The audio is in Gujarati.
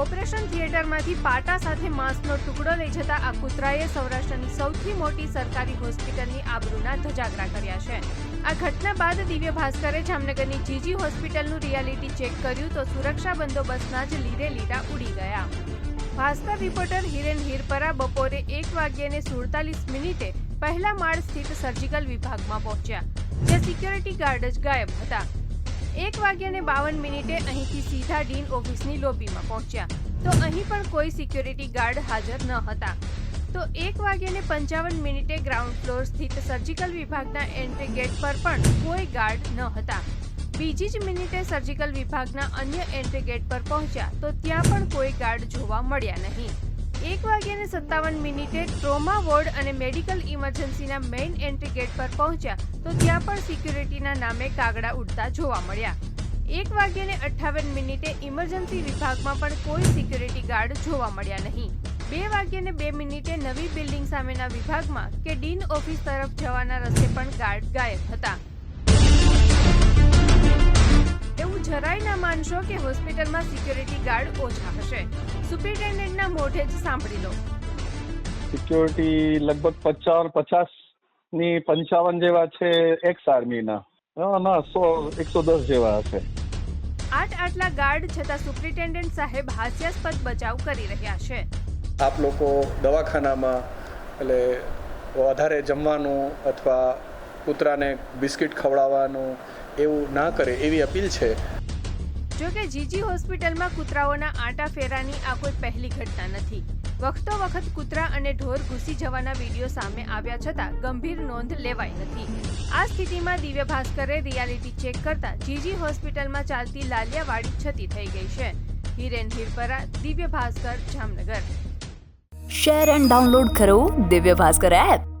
ઓપરેશન થિયેટરમાંથી પાટા સાથે માંસનો ટુકડો લઈ જતા આ કૂતરાએ સૌરાષ્ટ્રની સૌથી મોટી સરકારી હોસ્પિટલની આબરૂના ધજાગરા કર્યા છે. આ ઘટના બાદ દિવ્ય ભાસ્કરે જામનગરની જીજી હોસ્પિટલનું રિયાલિટી ચેક કર્યું તો સુરક્ષા બંદોબસ્તના જ લીરે લીરા ઉડી ગયા. ભાસ્કર રિપોર્ટર હિરેન હિરપરા બપોરે એક વાગ્યાને સુડતાલીસ મિનિટે પહેલા માળ સ્થિત સર્જિકલ વિભાગમાં પહોંચ્યા, જ્યાં સિક્યોરિટી ગાર્ડ જ ગાયબ હતા. એક વાગ્યાને બાવન મિનિટે અહીંથી સીધા ડીન ઓફિસની લોબીમાં પહોંચ્યા. તો અહીં પણ કોઈ સિક્યોરિટી ગાર્ડ હાજર ન હતા. તો એક વાગ્યાને પંચાવન મિનિટે ગ્રાઉન્ડ ફ્લોર સ્થિત સર્જિકલ વિભાગના એન્ટ્રી ગેટ પર પણ કોઈ ગાર્ડ ન હતા. બીજી જ મિનિટે સર્જિકલ વિભાગના અન્ય એન્ટ્રી ગેટ પર પહોંચ્યા તો ત્યાં પણ કોઈ ગાર્ડ જોવા મળ્યા નહીં. એક વાગ્યાને સત્તાવન મિનિટે ટ્રોમા વોર્ડ અને મેડિકલ ઇમરજન્સીના મેઇન એન્ટ્રી ગેટ પર પહોંચ્યા તો ત્યાં પણ સિક્યુરિટીના નામે કાગડા ઉડતા જોવા મળ્યા. એક વાગ્યાને અઠ્ઠાવન મિનિટે ઇમરજન્સી વિભાગમાં પણ કોઈ સિક્યુરિટી ગાર્ડ જોવા મળ્યા નહીં. બે વાગ્યાને બે મિનિટે નવી બિલ્ડિંગ સામેના વિભાગમાં કે ડીન ઓફિસ તરફ જવાના રસ્તે પણ ગાર્ડ ગાયબ હતા. માનશો કે હોસ્પિટલમાં સિક્યુરિટી ગાર્ડ ઓછા હશે? સુપ્રિન્ટેન્ડન્ટના મોઢે જ સાંભળી લો. સિક્યોરિટી લગભગ પચાસ પચાસની પંચાવન જેવા છે એક્સ આર્મીના હા, ના સો એકસો દસ જેવા હશે. આઠ આટલા ગાર્ડ છતાં સુપ્રિન્ટેન્ડન્ટ સાહેબ હાસ્યાસ્પદ બચાવ કરી રહ્યા છે. આપ લોકો દવાખાનામાં એટલે વધારે જમવાનું અથવા કૂતરાને બિસ્કિટ ખવડાવવાનું એવું ના કરે એવી અપીલ છે? જો કે જીજી હોસ્પિટલમાં કૂતરાઓના આંટા ફેરાની આ કોઈ પહેલી ઘટના નથી. વખતો વખત કૂતરા અને ઢોર ઘૂસી જવાના વીડિયો સામે આવ્યા છતાં ગંભીર નોંધ લેવાઈ નથી. આ સ્થિતિમાં દિવ્ય ભાસ્કરે રિયાલિટી ચેક કરતા જીજી હોસ્પિટલમાં ચાલતી લાલિયાવાડી છતી થઈ ગઈ છે. Hiren Hirpara, Divya Bhaskar, Jamnagar. Share and download કરો દિવ્ય ભાસ્કર એપ